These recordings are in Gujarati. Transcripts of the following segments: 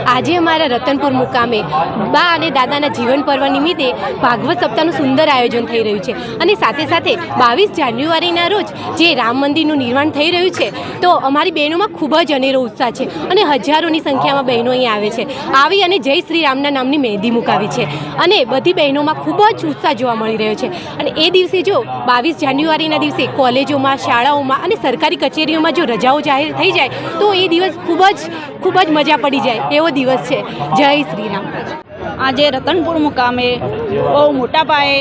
આજે અમારા રતનપુર મુકામે બા અને દાદાના જીવન પર્વ નિમિત્તે ભાગવત સપ્તાહનું સુંદર આયોજન થઈ રહ્યું છે. અને સાથે સાથે બાવીસ જાન્યુઆરીના રોજ જે રામ મંદિરનું નિર્માણ થઈ રહ્યું છે, તો અમારી બહેનોમાં ખૂબ જ અનેરો ઉત્સાહ છે અને હજારોની સંખ્યામાં બહેનો અહીં આવે છે. આવી અને જય શ્રી રામના નામની મહેંદી મુકાવી છે. અને બધી બહેનોમાં ખૂબ જ ઉત્સાહ જોવા મળી રહ્યો છે. અને એ દિવસે જો બાવીસ જાન્યુઆરીના દિવસે કોલેજોમાં, શાળાઓમાં અને સરકારી કચેરીઓમાં જો રજાઓ જાહેર થઈ જાય, તો એ દિવસ ખૂબ જ ખૂબ જ મજા પડી જાય, એવો દિવસ છે. જય શ્રી રામ આજે રતનપુર મુકામે બહુ મોટા પાયે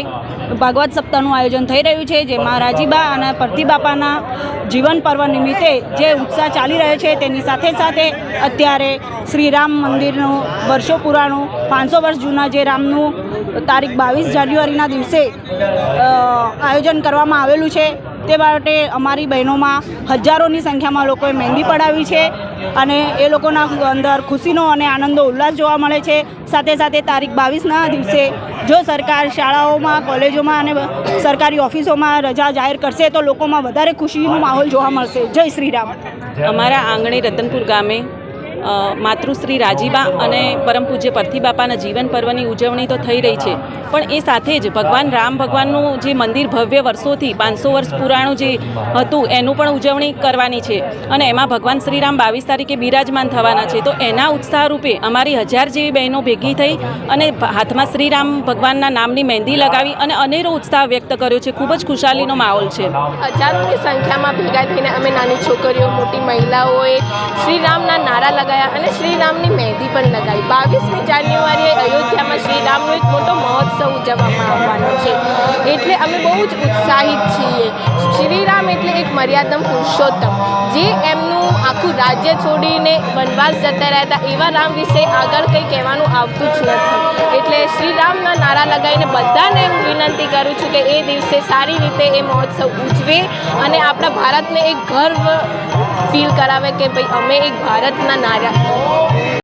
ભાગવત સપ્તાહનું આયોજન થઈ રહ્યું છે, જેમાં રાજીબા અને પરતીબાપાના જીવન પર્વ નિમિત્તે જે ઉત્સાહ ચાલી રહ્યો છે, તેની સાથે સાથે અત્યારે શ્રી રામ મંદિરનું વર્ષો પુરાણું, પાંચસો વર્ષ જૂના જે રામનું તારીખ બાવીસ જાન્યુઆરીના દિવસે આયોજન કરવામાં આવેલું છે. તે માટે અમારી બહેનોમાં હજારોની સંખ્યામાં લોકોએ મહેંદી પડાવી છે અને એ લોકોના અંદર ખુશીનો અને આનંદનો ઉલ્લાસ જોવા મળે છે. સાથે સાથે તારીખ બાવીસના દિવસે જો સરકાર શાળાઓમાં, કોલેજોમાં અને સરકારી ઓફિસોમાં રજા જાહેર કરશે તો લોકોમાં વધારે ખુશીનો માહોલ જોવા મળશે. જય શ્રી રામ. અમારા આંગણે રતનપુર ગામે માતૃશ્રી રાજીબા અને પરમ પૂજ્ય પરથીબાપાના જીવન પર્વની ઉજવણી તો થઈ રહી છે. પણ એ સાથે જ ભગવાન રામ ભગવાનનું જે મંદિર ભવ્ય વર્ષોથી પાંચસો વર્ષ પુરાણું જે હતું, એનું પણ ઉજવણી કરવાની છે. અને એમાં ભગવાન શ્રીરામ બાવીસ તારીખે બિરાજમાન થવાના છે. તો એના ઉત્સાહ રૂપે અમારી હજાર જેવી બહેનો ભેગી થઈ અને હાથમાં શ્રીરામ ભગવાનના નામની મહેંદી લગાવી અને અનેરો ઉત્સાહ વ્યક્ત કર્યો છે. ખૂબ જ ખુશાલીનો માહોલ છે. હજારોની સંખ્યામાં ભેગા થઈને અમે નાની છોકરીઓ, મોટી મહિલાઓએ શ્રીરામના નારા લગાવ્યા અને શ્રીરામની મહેંદી પણ લગાવી બાવીસમી જાન્યુઆરીએ અયોધ્યામાં શ્રીરામનો એક મોટો મહોત્સવ ઉજવવામાં આવવાનો છે. એટલે અમે બહુ જ ઉત્સાહિત છીએ. શ્રીરામ એટલે એક મર્યાદમ પુરુષોત્તમ. જે એમનું આખું રાજ્ય છોડીને વનવાસ જતા રહેતા એવા રામ વિશે આગળ કંઈ કહેવાનું આવતું જ નથી. એટલે શ્રીરામના નારા લગાવીને બધાને વિનંતી કરું છું કે એ દિવસે સારી રીતે એ મહોત્સવ ઉજવે અને આપણા ભારતને એક ગર્વ ફીલ કરાવે કે ભાઈ અમે એક ભારતના નારા